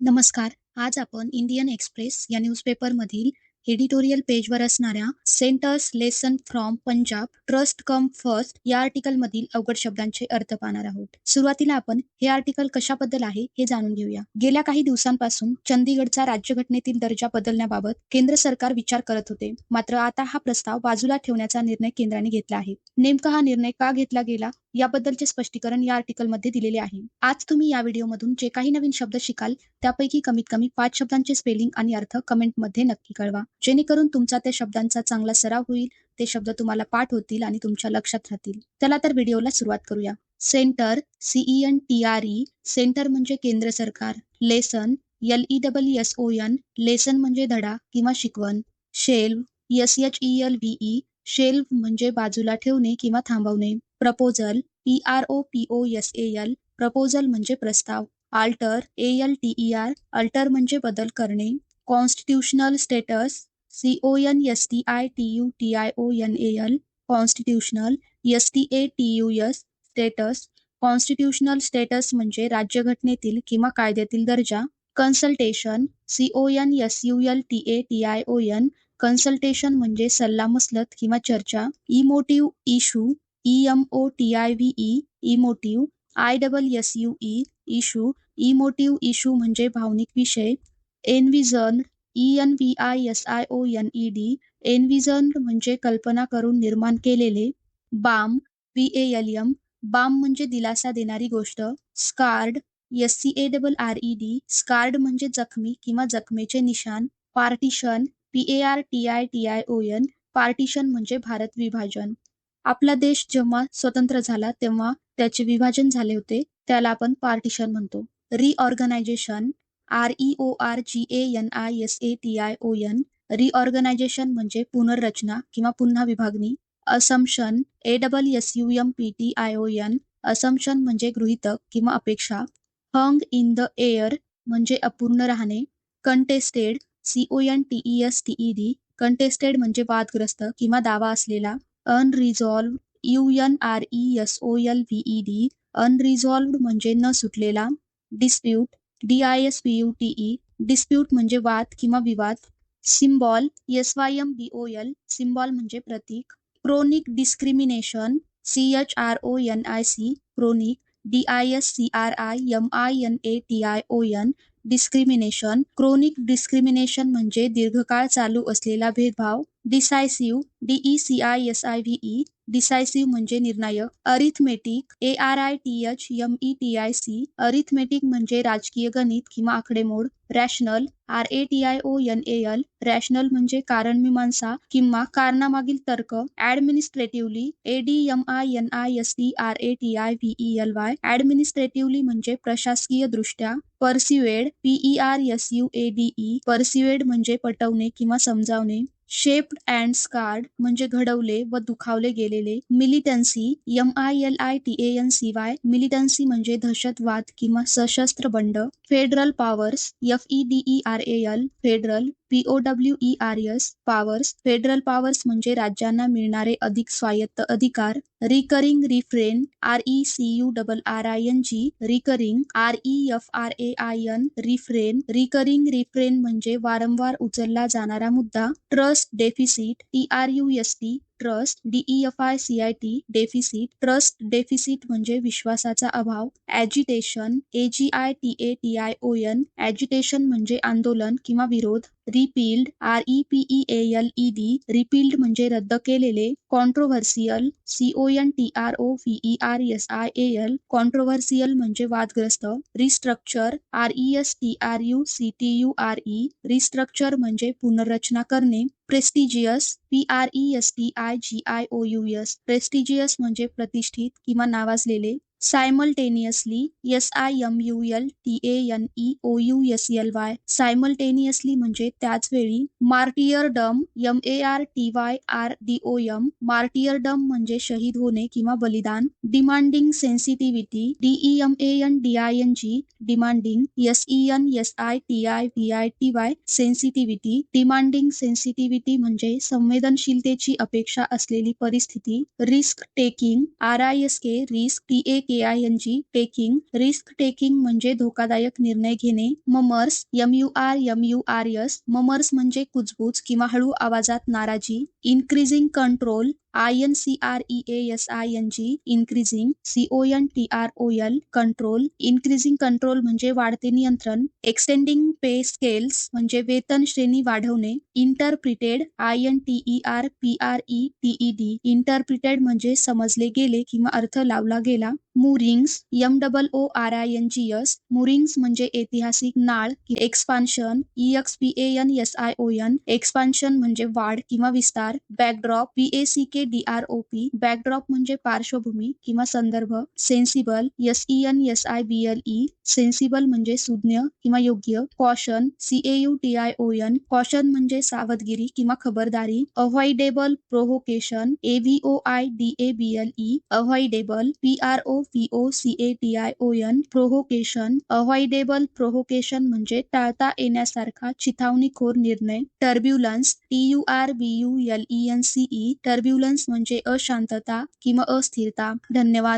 नमस्कार. आज आपण इंडियन एक्सप्रेस या न्यूजपेपरमधील एडिटोरियल पेजवर असणाऱ्या centre's lesson from Punjab trust come first या आर्टिकल मधील अवघड शब्दांचे अर्थ पाहणार आहोत. सुरुवातीला आपण हे आर्टिकल कशाबद्दल आहे हे जाणून घेऊया. गेल्या काही दिवसांपासून चंदीगडचा राज्यघटनेतील दर्जा बदलण्याबाबत केंद्र सरकार विचार करत होते. मात्र आता हा प्रस्ताव बाजूला ठेवण्याचा निर्णय केंद्राने घेतला आहे. नेमका हा निर्णय का घेतला गेला याबद्दलचे स्पष्टीकरण या आर्टिकलमध्ये दिलेले आहे. आज तुम्ही या व्हिडिओमधून जे काही नवीन शब्द शिकाल त्यापैकी कमीत कमी पाच शब्दांचे स्पेलिंग आणि अर्थ कमेंटमध्ये नक्की कळवा. जेणेकरून तुमचा त्या शब्दांचा चांगला सराव होईल, ते शब्द तुम्हाला पाठ होतील आणि तुमच्या लक्षात राहतील. चला तर व्हिडिओला सुरुवात करूया. सेंटर सीईएन ई सेंटर म्हणजे केंद्र सरकार. लेसन एलईडब्ल्यूएसओएन लेसन म्हणजे धडा किंवा शिकवण. शेल्व व्हीई शेल्व म्हणजे बाजूला ठेवणे किंवा थांबवणे. प्रपोजल पीआरओपीओएसएल प्रपोजल म्हणजे प्रस्ताव. आल्टर एएलटीईआर अल्टर म्हणजे बदल करणे. Constitutional status सीओएनएसटीआयटीयूटीआयओएनएल constitutional एसटीएटीयूएस status constitutional status म्हणजे राज्यघटनेतील किंवा कायद्यातील दर्जा. कन्सल्टेशन सीओएनएसयूएलटीएटीआयओएन कन्सल्टेशन म्हणजे सल्लामसलत किंवा चर्चा. Emotive issue E M O T I V E emotive I double S U E issue emotive issue म्हणजे भावनिक विषय. ईएनवीआय एस आय ओएनईडी एनव्हिजन म्हणजे कल्पना करून निर्माण केलेले. बाम बीएएलएम बाम म्हणजे दिलासा देणारी गोष्ट. स्कार्ड एससीएडबलआरईडी स्कार्ड म्हणजे जखमी किंवा जखमेचे निशान पार्टिशन पीएआरटीआयटीआयओएन पार्टिशन म्हणजे भारत विभाजन. आपला देश जेव्हा स्वतंत्र झाला तेव्हा त्याचे विभाजन झाले होते त्याला आपण पार्टिशन म्हणतो. रिऑर्गनायझेशन आरईओआरजीएएनआयएसएटीआयओएन रिऑर्गनायझेशन म्हणजे पुनर्रचना किंवा पुन्हा विभागणी. असम्पशन एन असम्पशन म्हणजे गृहीतक किंवा अपेक्षा. हंग इन द एअर म्हणजे अपूर्ण राहणे. कंटेस्टेड सीओएनटीईएसटीईडी कंटेस्टेड म्हणजे वादग्रस्त किंवा दावा असलेला. Unresolved U N R E S unresolved D unresolved म्हणजे न सुटलेला. डिस्प्यूट डीआयएसपीयूटीई डिस्प्यूट म्हणजे वाद किंवा विवाद. सिम्बॉल एसवायएमबीओएल सिम्बॉल म्हणजे प्रतीक. Chronic discrimination सीएचआरओएनआयसी chronic डीआयएससीआरआयएमआयएनएटीआयओएन discrimination chronic discrimination म्हणजे दीर्घकाळ चालू असलेला भेदभाव. डिसायसिव्ह डी ईसीआयएसआयव्हीई डिसायसिव्ह म्हणजे निर्णायक. अरिथमेटिक एआरआयटीएचएमईटीआयसी अरिथमेटिक म्हणजे राजकीय गणित किंवा आकडेमोड. रॅशनल आर एटीआयओएनएएल रॅशनल म्हणजे कारण मीमांसा किंवा कारणामागील तर्क. Administratively A D M I N I S D R A T I V E L Y administratively म्हणजे प्रशासकीय दृष्ट्या परसिवेड पीईआरएसयूएडीई पर्सिवेड म्हणजे पटवणे किंवा समजावणे. शेप्ड अँड स्कार्ड म्हणजे घडवले व दुखावले गेलेले. Militancy M I L I T N C Y militancy म्हणजे दहशतवाद किंवा सशस्त्र बंड. Federal powers F E D E R A L federal P O W E R S powers federal powers म्हणजे राज्यांना मिळणारे अधिक स्वायत्त अधिकार. Recurring refrain R E C U double R I N G recurring R E F R A I N refrain recurring refrain म्हणजे वारंवार उचलला जाणारा मुद्दा. Trust deficit E R U S T trust डीईएफआयसीआयटी deficit trust deficit म्हणजे विश्वासाचा अभाव. ॲजिटेशन एजीआयटीएटीआयओएन ॲजिटेशन म्हणजे आंदोलन किंवा विरोध. रिपील्ड आरईपीईएएलईडी रिपील्ड म्हणजे रद्द केलेले. कॉन्ट्रोव्हर्सियल सीओएनटीआरओव्हीईआरएसआयएल कॉन्ट्रोव्हर्सियल म्हणजे वादग्रस्त. रिस्ट्रक्चर आरईएसटीआरयूसीटीयूआरई रिस्ट्रक्चर म्हणजे पुनर्रचना करणे. प्रेस्टिजियस पीआरईएसटीआयजीआयओयूएस प्रेस्टिजियस म्हणजे प्रतिष्ठित किंवा नावाजलेले. Simultaneously S I M U L T A N E O U S L Y simultaneously म्हणजे त्याच त्याचवेळी. मार्टियरडम मार्टियर मार्टियरडम म्हणजे शहीद होणे किंवा बलिदान. Demanding sensitivity डीईएमएएनडीआयएनजी demanding यसईएन S I T I D I टीवाय sensitivity demanding sensitivity म्हणजे संवेदनशीलतेची अपेक्षा असलेली परिस्थिती. Risk taking R I S K risk T A K G taking risk taking म्हणजे धोकादायक निर्णय घेणे murmurs M U R M U R S murmurs म्हणजे कुजबूज किंवा हळू आवाजात नाराजी increasing control I N C R E S I N G increasing C O N T R O L control increasing control म्हणजे वाढते नियंत्रण extending पे scales म्हणजे वेतन श्रेणी वाढवणे interpreted I N T E R P R E T D interpreted म्हणजे समजले गेले किंवा अर्थ लावला गेला. Moorings M double O R I N G S moorings म्हणजे ऐतिहासिक नाळ expansion E X P N S I O N expansion म्हणजे वाढ किंवा विस्तार backdrop P A C K D R O P backdrop म्हणजे पार्श्वभूमी किंवा संदर्भ sensible S E N S I B L E sensible म्हणजे सुज्ञ किंवा योग्य caution C A U T I O N caution म्हणजे सावधगिरी किंवा खबरदारी avoidable provocation A V O I D A B L E avoidable P R O P O C A T I O N provocation avoidable provocation म्हणजे टाळता येण्यासारखा चिथावणीखोर निर्णय turbulence T U R B U L E N C E turbulence म्हणजे अशांतता किंवा अस्थिरता. धन्यवाद.